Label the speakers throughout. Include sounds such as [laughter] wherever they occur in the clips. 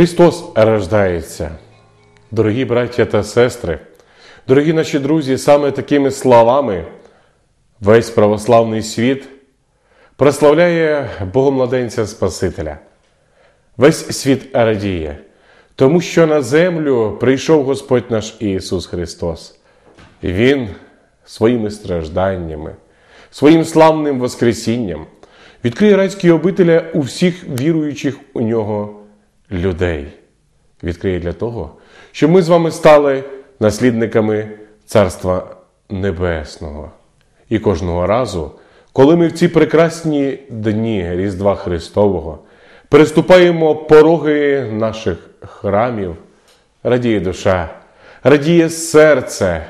Speaker 1: Христос рождається. Дорогі браття та сестри, дорогі наші друзі, саме такими словами весь православний світ прославляє Богомладенця Спасителя. Весь світ радіє, тому що на землю прийшов Господь наш Ісус Христос. Він своїми стражданнями, своїм славним Воскресінням відкриє райські обителя у всіх віруючих у нього людей. Відкриє для того, щоб ми з вами стали наслідниками Царства Небесного. І кожного разу, коли ми в ці прекрасні дні Різдва Христового переступаємо пороги наших храмів, радіє душа, радіє серце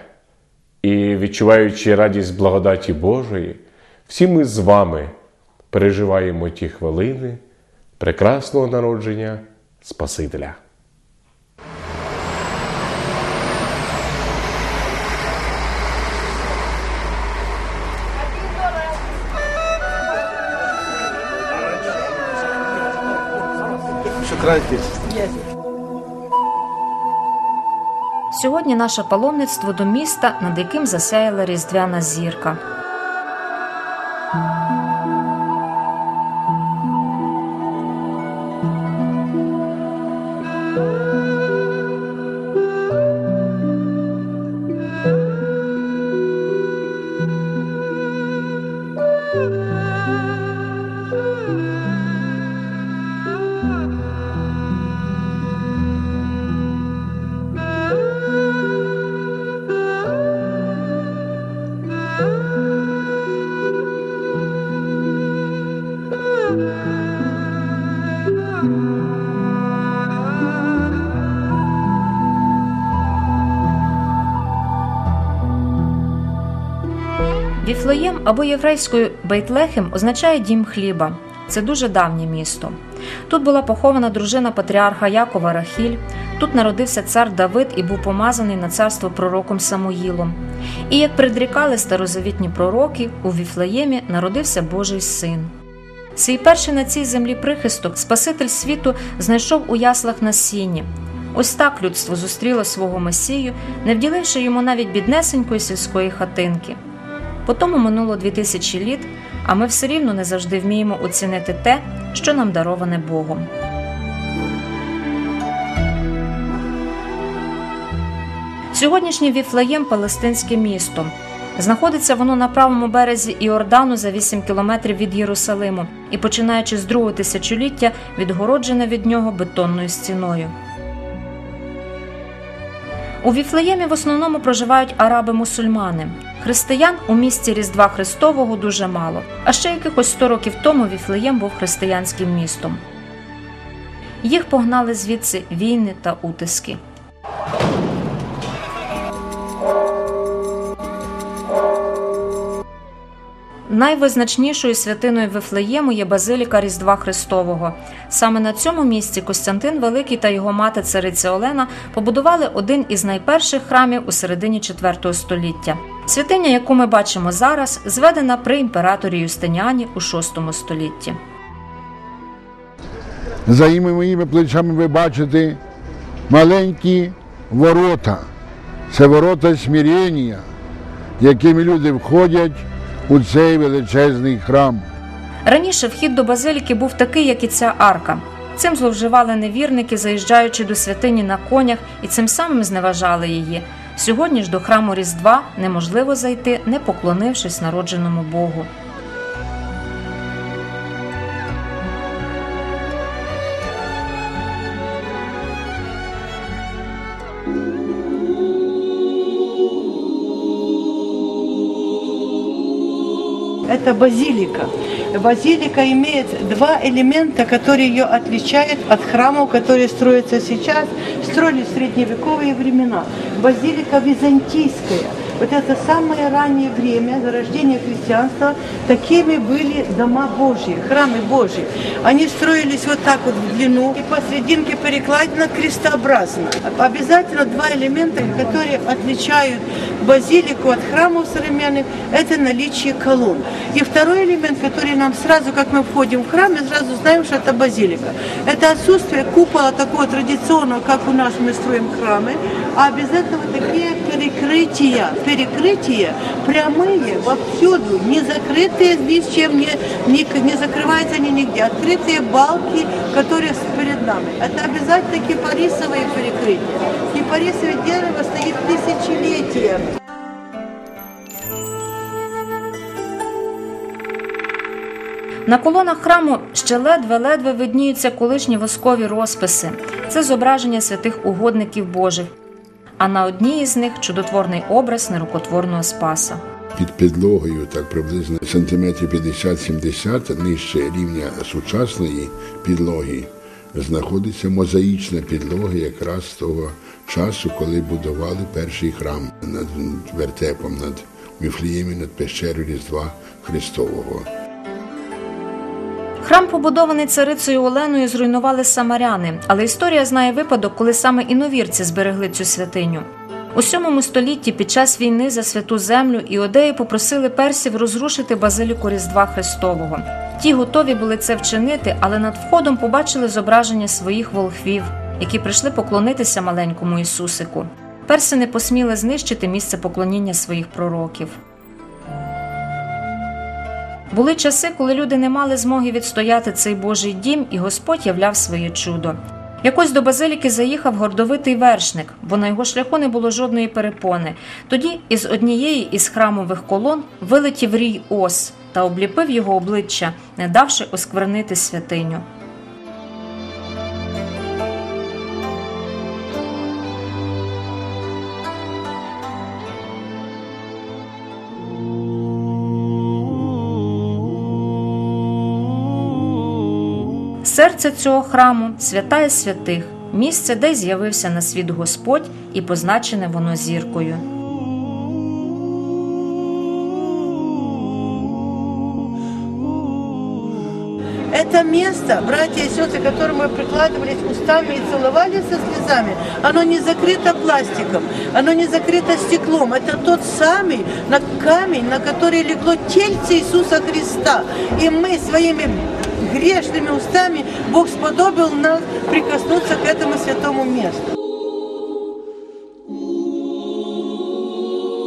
Speaker 1: і, відчуваючи радість благодаті Божої, всі ми з вами переживаємо ті хвилини прекрасного народження Спасителя.
Speaker 2: Сьогодні наше паломництво до міста, над яким засяяла різдвяна зірка. Або єврейською Бейтлехем означає дім хліба. Це дуже давнє місто. Тут була похована дружина патріарха Якова Рахіль. Тут народився цар Давид і був помазаний на царство пророком Самуїлом. І як предрікали старозавітні пророки, у Віфлеємі народився Божий син. Свій перший на цій землі прихисток Спаситель світу знайшов у яслах на сіні. Ось так людство зустріло свого Месію, не вділивши йому навіть біднесенької сільської хатинки. Потому минуло дві тисячі літ, а ми все рівно не завжди вміємо оцінити те, що нам дароване Богом. Сьогоднішній Віфлеєм палестинське місто. Знаходиться воно на правому березі Іордану за 8 кілометрів від Єрусалиму і, починаючи з другого тисячоліття, відгороджене від нього бетонною стіною. У Віфлеємі в основному проживають араби-мусульмани. Християн у місті Різдва Христового дуже мало, а ще якихось 100 років тому Віфлеєм був християнським містом. Їх погнали звідси війни та утиски. Найвизначнішою святиною Вифлеєму є базиліка Різдва Христового. Саме на цьому місці Костянтин Великий та його мати цариця Олена побудували один із найперших храмів у середині IV століття. Святиня, яку ми бачимо зараз, зведена при імператорі Юстиніані у VI столітті.
Speaker 3: За іми моїми плечами ви бачите маленькі ворота. Це ворота смирення, якими люди входять у цей величезний храм.
Speaker 2: Раніше вхід до базиліки був такий, як і ця арка. Цим зловживали невірники, заїжджаючи до святині на конях, і цим самим зневажали її. Сьогодні ж до храму Різдва неможливо зайти, не поклонившись народженому Богу.
Speaker 4: Это базилика. Базилика имеет два элемента, которые ее отличают от храмов, которые строятся сейчас, строили в средневековые времена. Базилика византийская. Вот это самое раннее время зарождения христианства, такими были дома Божьи, храмы Божьи. Они строились вот так вот в длину и посерединке перекладина крестообразно. Обязательно два элемента, которые отличают базилику от храмов современных, это наличие колонн. И второй элемент, который нам сразу, как мы входим в храм, мы сразу знаем, что это базилика. Это отсутствие купола такого традиционного, как у нас мы строим храмы, а без этого такие перекрытия, перекрытия прямые, вовсюду, не закрытые ни с чем, не, не, не закрываются они нигде, открытые балки, которые перед нами. Это обязательно кипарисовые перекрытия. Кипарисовое дерево стоит тысячелетиями.
Speaker 2: На колонах храму ще ледве-ледве видніються колишні воскові розписи. Це зображення святих угодників Божих. А на одній із них чудотворний образ нерукотворного Спаса.
Speaker 3: Під підлогою, так приблизно сантиметрів 50-70 нижче рівня сучасної підлоги, знаходиться мозаїчна підлога якраз того часу, коли будували перший храм над вертепом, над Віфліємі, над пещерою Різдва Христового.
Speaker 2: Храм, побудований царицею Оленою, зруйнували самаряни, але історія знає випадок, коли саме іновірці зберегли цю святиню. У сьомому столітті під час війни за святу землю іудеї попросили персів розрушити базиліку Різдва Христового. Ті готові були це вчинити, але над входом побачили зображення своїх волхвів, які прийшли поклонитися маленькому Ісусику. Перси не посміли знищити місце поклоніння своїх пророків. Були часи, коли люди не мали змоги відстояти цей Божий дім, і Господь являв своє чудо. Якось до базиліки заїхав гордовитий вершник, бо на його шляху не було жодної перепони. Тоді із однієї із храмових колон вилетів рій ос та обліпив його обличчя, не давши осквернити святиню. Серце цього храму свята із святих, місце, де з'явився на світ Господь, і позначене воно зіркою.
Speaker 4: Это место, братья и сестры, к которому мы прикладывались устами и целовались со слезами, оно не закрыто пластиком, оно не закрыто стеклом. Это тот самый на камень, на который легло тельце Иисуса Христа. И мы своими грешными устами Бог сподобил нас прикоснуться к этому святому месту.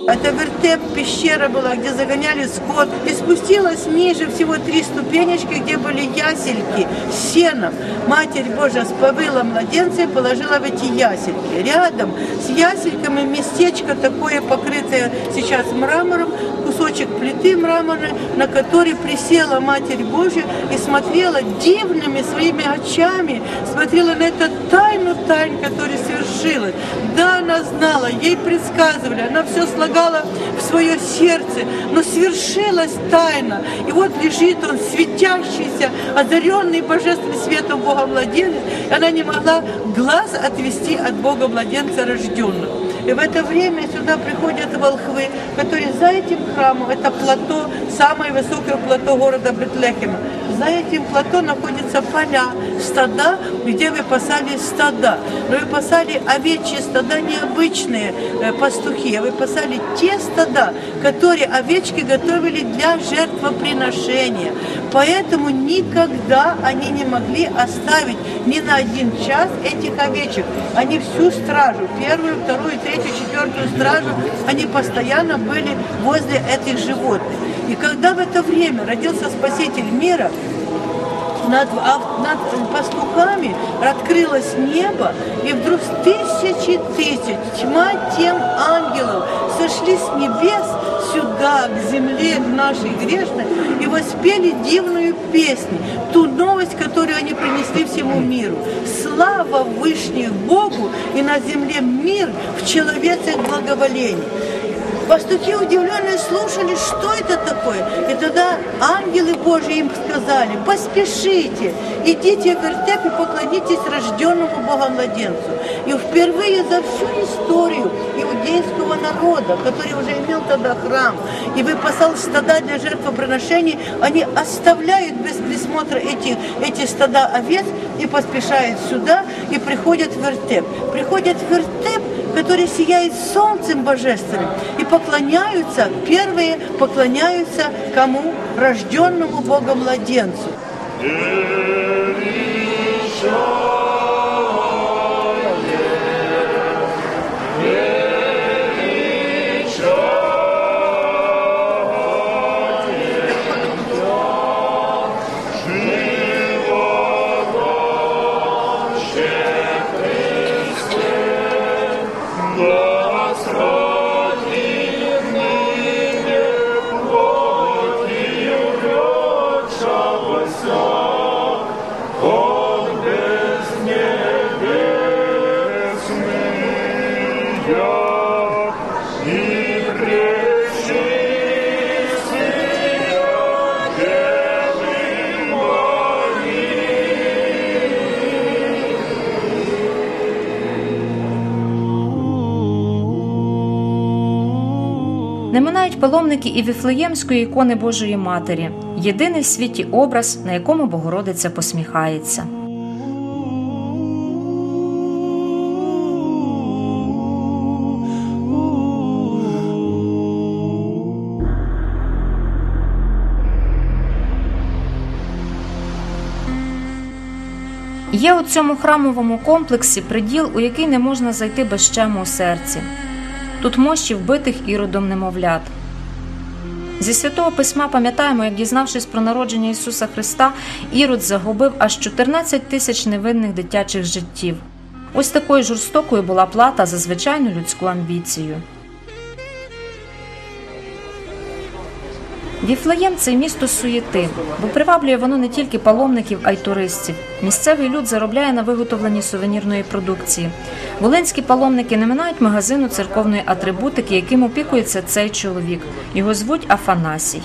Speaker 4: Это вертеп, пещера была, где загоняли скот. И спустилась ниже всего три ступенечки, где были ясельки с сеном. Матерь Божья сповыла младенца и положила в эти ясельки. Рядом с ясельками местечко такое, покрытое сейчас мрамором, кусочек плиты мраморной, на который присела Матерь Божья и смотрела дивными своими очами, смотрела на эту тайну тайн, которая свершилась. Да, она знала, ей предсказывали, она все слагала в свое сердце, но свершилась тайна. И вот лежит он, светящийся, озаренный божественным светом Бога младенец, и она не могла глаз отвести от Бога младенца рожденного. И в это время сюда приходят волхвы, которые за этим храмом, это плато, самое высокое плато города Бетлехема, за этим плато находятся поля, стада, где выпасали стада. Но выпасали овечьи стада необычные э, пастухи, а выпасали те стада, которые овечки готовили для жертвоприношения. Поэтому никогда они не могли оставить ни на один час этих овечек. Они всю стражу, первую, вторую, третью, четвертую стражу, они постоянно были возле этих животных. И когда в это время родился Спаситель мира, над, над пастухами открылось небо, и вдруг тысячи тысяч, тьма тем ангелов сошли с небес сюда, к земле к нашей грешной, и воспели дивную песню, ту новость, которую они принесли всему миру. Слава Вышних Богу, и на земле мир в человецах благоволении. Пастухи удивленно слушали, что это такое. И тогда ангелы Божьи им сказали, поспешите, идите в вертеп и поклонитесь рожденному Богом младенцу. И впервые за всю историю народа, который уже имел тогда храм и выпасал стада для жертвоприношений, они оставляют без присмотра эти, эти стада овец и поспешают сюда и приходят в вертеп. Приходят в вертеп, который сияет солнцем божественным, и поклоняются, первые поклоняются кому? Рожденному Богом младенцу.
Speaker 2: Не паломники і віфлеємської ікони Божої Матері, єдиний в світі образ, на якому Богородиця посміхається. Є у цьому храмовому комплексі приділ, у який не можна зайти без щему у серці. Тут мощі вбитих іродом немовлят. Зі святого письма пам'ятаємо, як дізнавшись про народження Ісуса Христа, Ірод загубив аж 14 тисяч невинних дитячих життів. Ось такою жорстокою була плата за звичайну людську амбіцію. Віфлеєм це місто суєти, бо приваблює воно не тільки паломників, а й туристів. Місцевий люд заробляє на виготовленні сувенірної продукції. Волинські паломники не минають магазину церковної атрибутики, яким опікується цей чоловік. Його звуть Афанасій.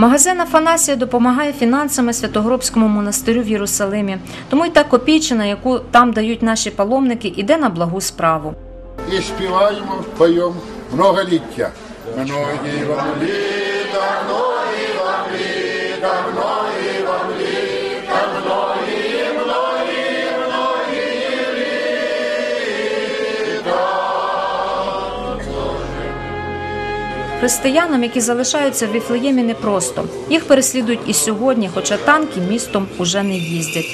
Speaker 2: Магазин Афанасія допомагає фінансами Святогробському монастирю в Єрусалимі, тому й та копійчина, яку там дають наші паломники, іде на благу справу.
Speaker 3: І співаємо, поємо многоліття. Многі вам літа, многі вам літа,
Speaker 2: Християнам, які залишаються в Віфлеємі, непросто. Їх переслідують і сьогодні, хоча танки містом уже не їздять.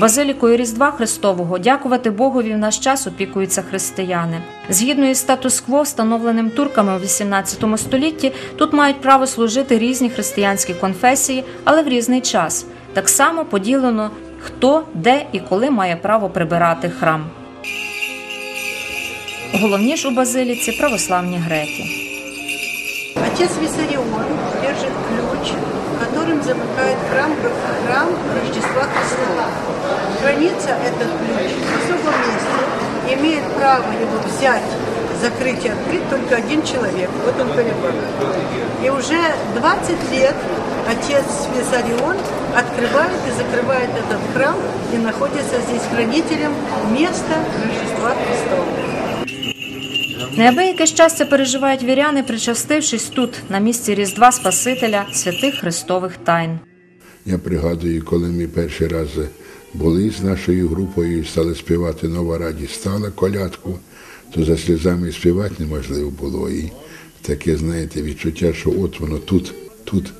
Speaker 2: Базилікою Різдва Христового дякувати Богові в наш час опікуються християни. Згідно із статус-кво, встановленим турками у XVIII столітті, тут мають право служити різні християнські конфесії, але в різний час. Так само поділено, хто, де і коли має право прибирати храм. Головні ж у базиліці православні греки.
Speaker 4: Отец Виссарион держит ключ, которым замыкает храм, храм Рождества Христова. Хранится этот ключ в особом месте. Имеет право его взять, закрыть и открыть только один человек. Вот он Полибар. И уже 20 лет отец Виссарион открывает и закрывает этот храм и находится здесь хранителем места Рождества Христова.
Speaker 2: Неабияке щастя переживають віряни, причастившись тут, на місці Різдва Спасителя, святих Христових тайн.
Speaker 3: Я пригадую, коли ми перший раз були з нашою групою і стали співати Нова радість стала колядку, то за сльозами співати неможливо було. І таке, знаєте, відчуття, що от воно тут, тут,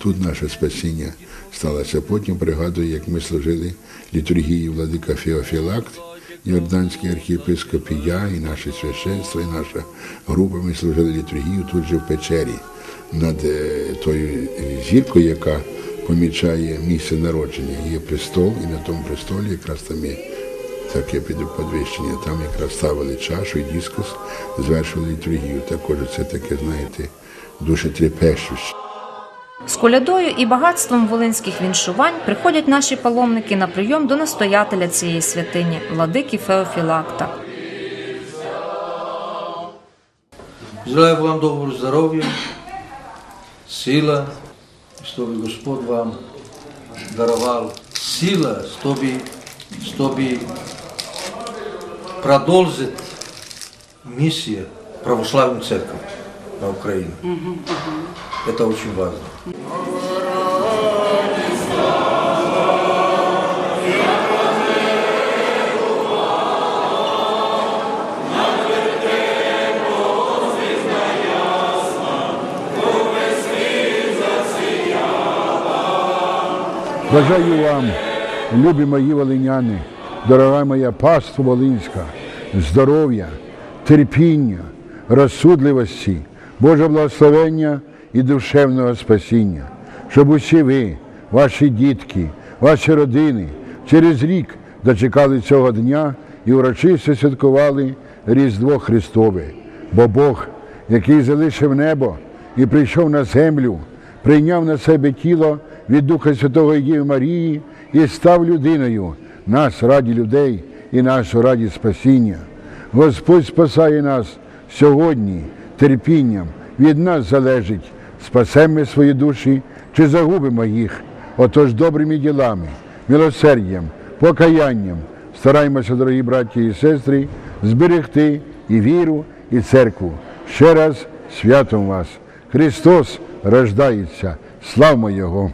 Speaker 3: тут наше спасіння сталося. Потім пригадую, як ми служили літургії владика Феофілакт, Йорданський архієпископ, і я, і наше священство, і наша група, ми служили літургію тут же в печері над е, тою зіркою, яка помічає місце народження. Є престол, і на тому престолі якраз там є таке підвищення. Там якраз ставили чашу і дискус, звершували літургію. Також це таке, знаєте, дуже трепещуще.
Speaker 2: З колядою і багатством волинських віншувань приходять наші паломники на прийом до настоятеля цієї святині, владики Феофілакта.
Speaker 5: Желаю вам доброго здоровья, сила, чтобы Господь вам даровал сила, чтобы, чтобы продолжить миссия православной церкви на Украине. Это очень важно.
Speaker 6: Бажаю вам, любі мої волиняни, дорога моя паства Волинська, здоров'я, терпіння, розсудливості, Божого благословення і душевного спасіння, щоб усі ви, ваші дітки, ваші родини через рік дочекали цього дня і урочисто святкували Різдво Христове, бо Бог, який залишив небо і прийшов на землю, прийняв на себе тіло від Духа Святого Діви Марії і став людиною, нас раді людей і нашу раді спасіння. Господь спасає нас сьогодні терпінням, від нас залежить, спасемо свої душі чи загубимо їх. Отож добрими ділами, милосердям, покаянням стараємося, дорогі браті і сестри, зберегти і віру, і церкву. Ще раз святом вас. Христос рождається. Славмо Його!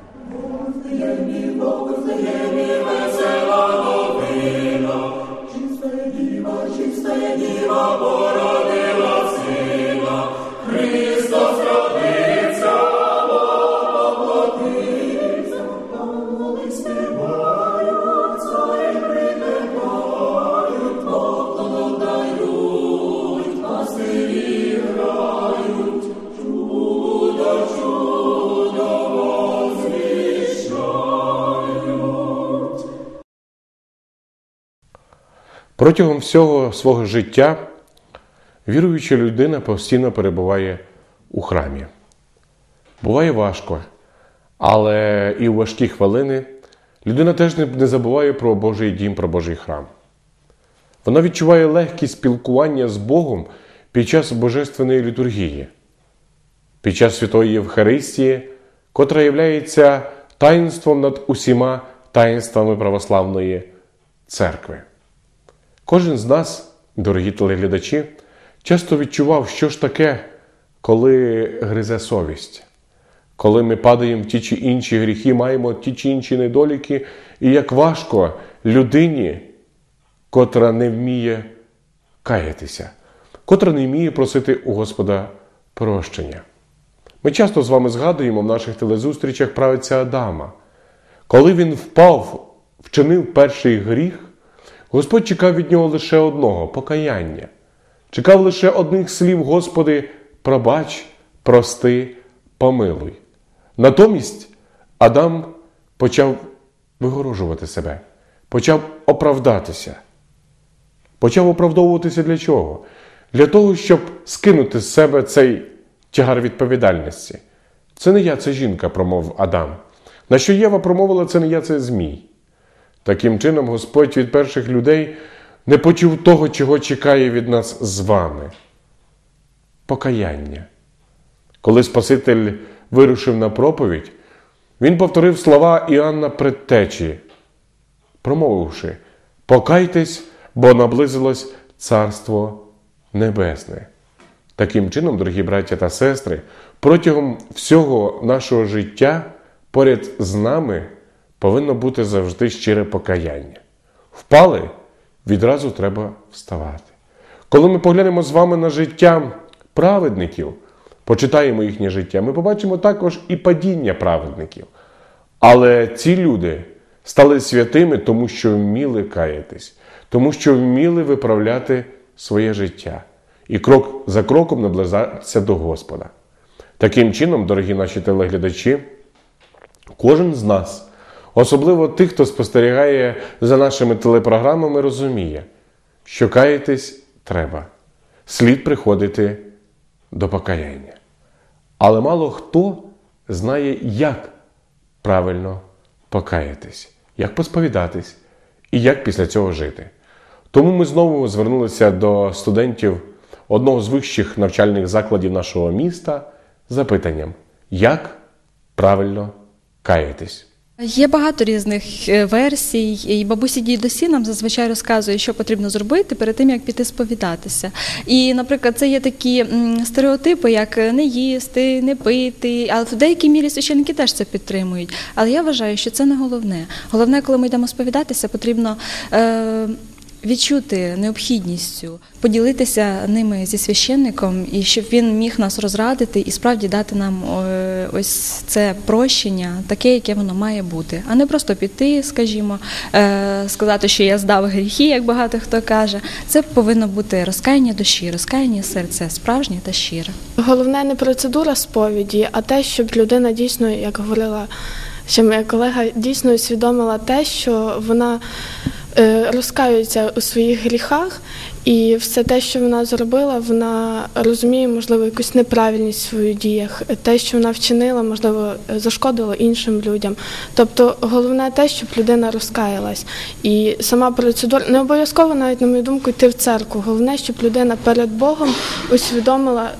Speaker 1: Протягом всього свого життя віруюча людина постійно перебуває у храмі. Буває важко, але і в важкі хвилини людина теж не забуває про Божий дім, про Божий храм. Вона відчуває легкість спілкування з Богом під час божественної літургії, під час святої Євхаристії, котра є таїнством над усіма таїнствами православної церкви. Кожен з нас, дорогі телеглядачі, часто відчував, що ж таке, коли гризе совість, коли ми падаємо в ті чи інші гріхи, маємо ті чи інші недоліки, і як важко людині, котра не вміє каятися, котра не вміє просити у Господа прощення. Ми часто з вами згадуємо в наших телезустрічах правиця Адама. Коли він впав, вчинив перший гріх, Господь чекав від нього лише одного покаяння. Чекав лише одних слів, Господи, пробач, прости, помилуй. Натомість Адам почав вигорожувати себе, почав оправдатися. Почав оправдовуватися для чого? Для того, щоб скинути з себе цей тягар відповідальності. Це не я, це жінка, промовив Адам. На що Єва промовила, це не я, це Змій. Таким чином, Господь від перших людей не почув того, чого чекає від нас з вами. Покаяння. Коли Спаситель вирушив на проповідь, він повторив слова Іоанна Предтечі, промовивши: Покайтесь, бо наблизилось Царство Небесне. Таким чином, дорогі браття та сестри, протягом всього нашого життя поряд з нами повинно бути завжди щире покаяння. Впали, відразу треба вставати. Коли ми поглянемо з вами на життя праведників, почитаємо їхнє життя, ми побачимо також і падіння праведників. Але ці люди стали святими, тому що вміли каятись, тому що вміли виправляти своє життя і крок за кроком наближатися до Господа. Таким чином, дорогі наші телеглядачі, кожен з нас Особливо тих, хто спостерігає за нашими телепрограмами, розуміє, що каятись треба, слід приходити до покаяння. Але мало хто знає, як правильно покаятись, як посповідатись і як після цього жити. Тому ми знову звернулися до студентів одного з вищих навчальних закладів нашого міста з запитанням, як правильно каятись.
Speaker 7: Є багато різних е, версій, і бабусі дідусі нам зазвичай розказують, що потрібно зробити перед тим, як піти сповідатися. І, наприклад, це є такі стереотипи, як не їсти, не пити, але в деякій мірі священники теж це підтримують. Але я вважаю, що це не головне. Головне, коли ми йдемо сповідатися, потрібно. Е- Відчути необхідністю поділитися ними зі священником, і щоб він міг нас розрадити і справді дати нам е, ось це прощення, таке, яке воно має бути, а не просто піти, скажімо, е, сказати, що я здав гріхи, як багато хто каже. Це повинно бути розкаяння душі, розкаяння серця, справжнє та щире.
Speaker 8: Головне не процедура сповіді, а те, щоб людина дійсно, як говорила ще моя колега, дійсно усвідомила те, що вона е, розкаюється у своїх гріхах, і все те, що вона зробила, вона розуміє, можливо, якусь неправильність в своїх діях, те, що вона вчинила, можливо, зашкодило іншим людям. Тобто головне те, щоб людина розкаялась. І сама процедура не обов'язково, навіть на мою думку, йти в церкву. Головне, щоб людина перед Богом усвідомила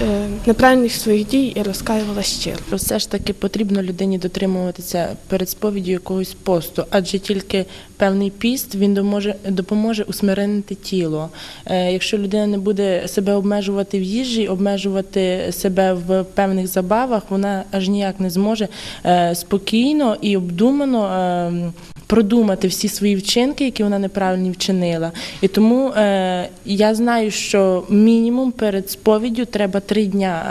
Speaker 8: е, неправильність своїх дій і розкаювала щиро.
Speaker 9: Все ж таки потрібно людині дотримуватися перед сповіддю якогось посту, адже тільки певний піст він допоможе, допоможе усмиренити тіло. Е, Якщо людина не буде себе обмежувати в їжі, обмежувати себе в певних забавах, вона аж ніяк не зможе е, спокійно і обдумано. е, Продумати всі свої вчинки, які вона неправильно вчинила, і тому е, я знаю, що мінімум перед сповіддю треба три дня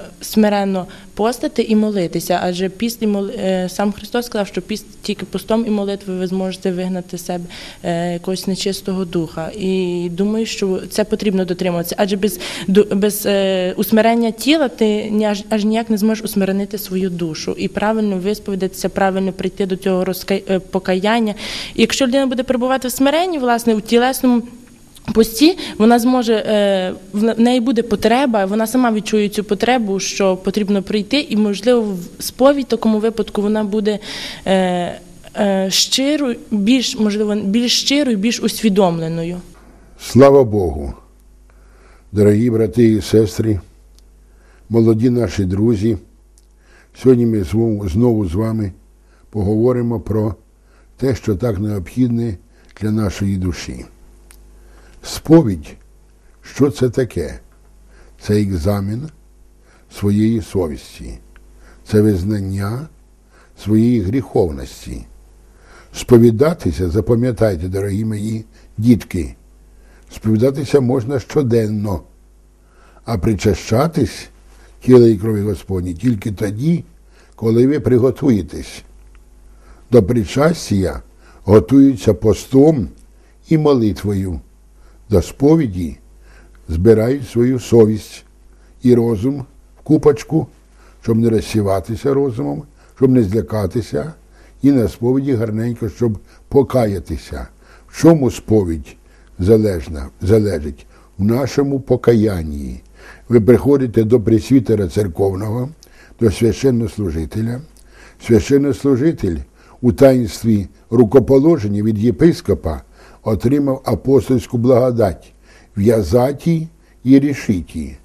Speaker 9: е, смиренно постити і молитися. Адже піст і е, сам Христос сказав, що піст тільки постом і молитвою ви зможете вигнати себе е, якогось нечистого духа. І думаю, що це потрібно дотримуватися. Адже без без е, усмирення тіла ти аж, аж ніяк не зможеш усмиренити свою душу і правильно висповідатися, правильно прийти до цього розкай... е, покаяння. І якщо людина буде перебувати в смиренні, власне, у тілесному. Пості вона зможе е, в неї буде потреба, вона сама відчує цю потребу, що потрібно прийти, і можливо в сповідь такому випадку вона буде е, е, щиро, більш можливо, більш щирою, більш усвідомленою.
Speaker 3: Слава Богу, дорогі брати і сестри, молоді наші друзі. Сьогодні ми знову з вами поговоримо про те, що так необхідне для нашої душі. Сповідь, що це таке? Це екзамен своєї совісті, це визнання своєї гріховності. Сповідатися, запам'ятайте, дорогі мої дітки, сповідатися можна щоденно, а причащатись тіла і крові Господні тільки тоді, коли ви приготуєтесь. До причастя готуються постом і молитвою. До сповіді збирають свою совість і розум в купочку, щоб не розсіватися розумом, щоб не злякатися, і на сповіді гарненько, щоб покаятися. В чому сповідь залежна, залежить? В нашому покаянні. Ви приходите до пресвітера церковного, до священнослужителя. Священнослужитель у таїнстві рукоположення від єпископа отримав апостольську благодать в'язаті і рішиті.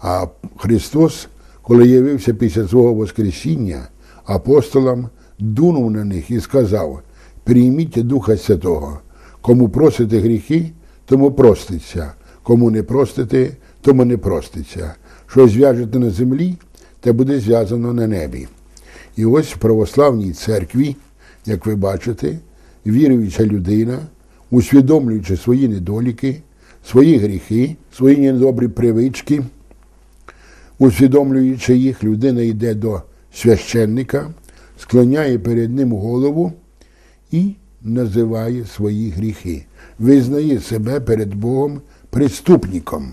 Speaker 3: А Христос, коли явився після свого Воскресіння, апостолам дунув на них і сказав: прийміть Духа Святого, кому просите гріхи, тому проститься, кому не простите, тому не проститься. Що зв'яжете на землі, те буде зв'язано на небі. І ось в православній церкві, як ви бачите, віруюча людина, усвідомлюючи свої недоліки, свої гріхи, свої недобрі привички, усвідомлюючи їх, людина йде до священника, склоняє перед ним голову і називає свої гріхи, визнає себе перед Богом преступником.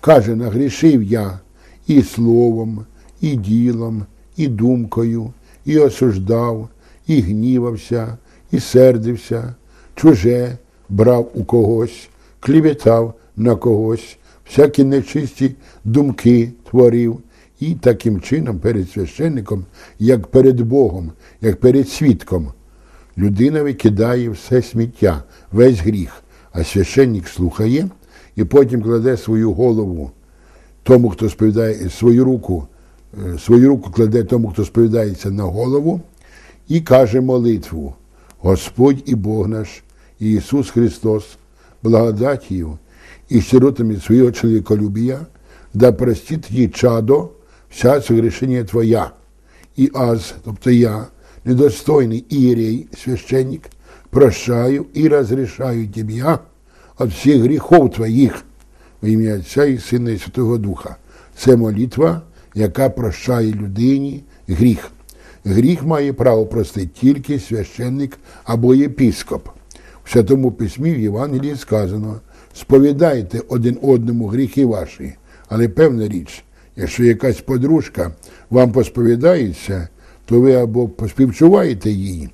Speaker 3: Каже, нагрішив я і словом, і ділом, і думкою, і осуждав, і гнівався, і сердився, чуже брав у когось, клівітав на когось, всякі нечисті думки творив. І таким чином перед священником, як перед Богом, як перед свідком, людина викидає все сміття, весь гріх, а священник слухає і потім кладе свою голову тому, хто сповідає свою руку, е, свою руку кладе тому, хто сповідається на голову, і каже молитву: Господь і Бог наш, і Ісус Христос, благодатію і щиротами свого чоловіколюбія, да простить їй чадо, вся согрешення Твоя. І аз, тобто я, недостойний ієрей, священник, прощаю і розрішаю Тебе від всіх гріхов Твоїх в ім'я Отця і Сина і Святого Духа. Це молитва, яка прощає людині гріх. Гріх має право простити тільки священник або єпіскоп. Святому Письмі в Євангелії сказано: сповідайте один одному гріхи ваші, але певна річ, якщо якась подружка вам посповідається, то ви або поспівчуваєте її,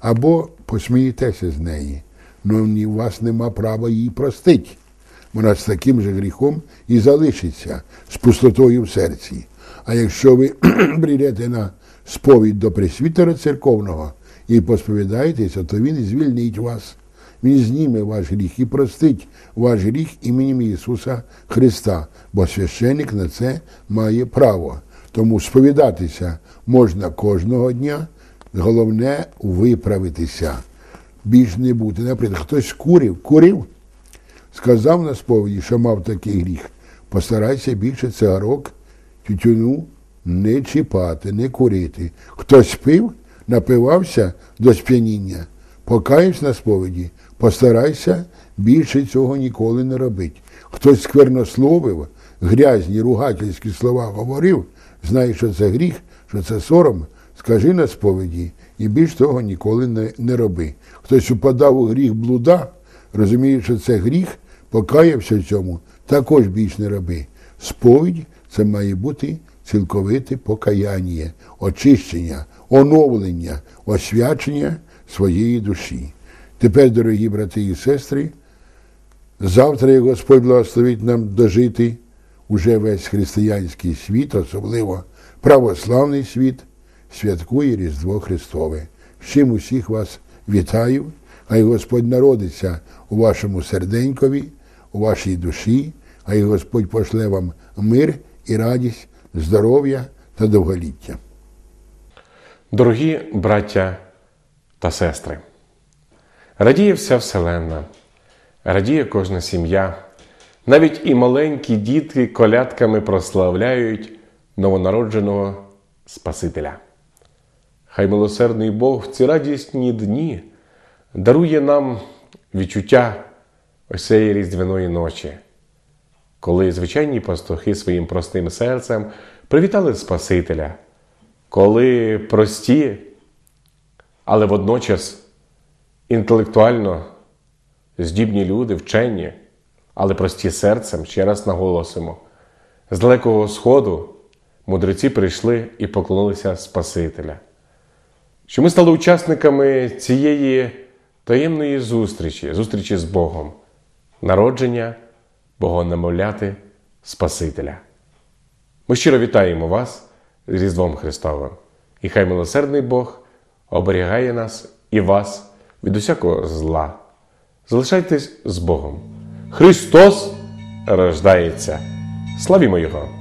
Speaker 3: або посмієтеся з неї. Ну у вас нема права її простити. Вона з таким же гріхом і залишиться з пустотою в серці. А якщо ви [clears throat] прийдете на сповідь до пресвітера церковного і посповідаєтеся, то він звільнить вас. Він зніме ваш гріх і простить ваш гріх іменем Ісуса Христа, бо священник на це має право. Тому сповідатися можна кожного дня, головне виправитися. Більш не бути. Наприклад, хтось курив, курив, сказав на сповіді, що мав такий гріх. Постарайся більше цигарок, тютюну не чіпати, не курити. Хтось пив, напивався до сп'яніння, покаявся на сповіді, постарайся більше цього ніколи не робити. Хтось сквернословив, грязні, ругательські слова говорив, знає, що це гріх, що це сором, скажи на сповіді і більш того ніколи не, не роби. Хтось упадав у гріх блуда, розуміє, що це гріх, покаявся цьому, також більш не роби. Сповідь це має бути цілковите покаяння, очищення, оновлення, освячення своєї душі. Тепер, дорогі брати і сестри, завтра, Господь благословить нам дожити уже весь християнський світ, особливо православний світ, святкує Різдво Христове. З усіх вас вітаю, хай Господь народиться у вашому серденькові, у вашій душі, хай Господь пошле вам мир і радість, здоров'я та довголіття.
Speaker 1: Дорогі браття та сестри, радіє вся Вселенна, радіє кожна сім'я, навіть і маленькі дітки колядками прославляють новонародженого Спасителя. Хай милосердний Бог в ці радісні дні дарує нам відчуття ось цієї різдвяної ночі, коли звичайні пастухи своїм простим серцем привітали Спасителя, коли прості, але водночас інтелектуально здібні люди, вчені, але прості серцем, ще раз наголосимо, з далекого сходу мудреці прийшли і поклонилися Спасителя. Що ми стали учасниками цієї таємної зустрічі, зустрічі з Богом, народження Богонамовляти Спасителя. Ми щиро вітаємо вас з Різдвом Христовим, і хай милосердний Бог оберігає нас і вас від усякого зла. Залишайтесь з Богом. Христос рождається. Славімо Його!